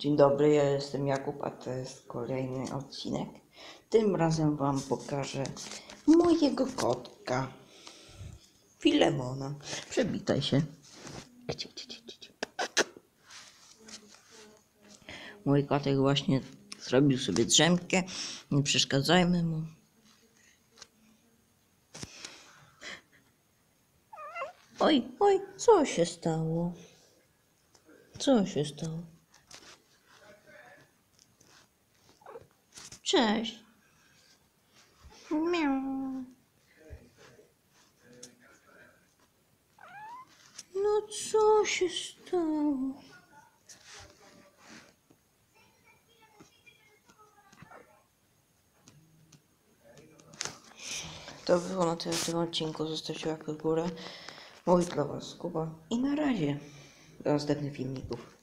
Dzień dobry, ja jestem Jakub, a to jest kolejny odcinek. Tym razem Wam pokażę mojego kotka. Filemona. Przywitaj się. Mój kotek właśnie zrobił sobie drzemkę. Nie przeszkadzajmy mu. Oj, oj, co się stało? Co się stało? Cześć. Miau. No co się stało? To było na tyle tym odcinku. Zostawcie łapkę w górę. Mój dla Was Kuba. I na razie. Do następnych filmików.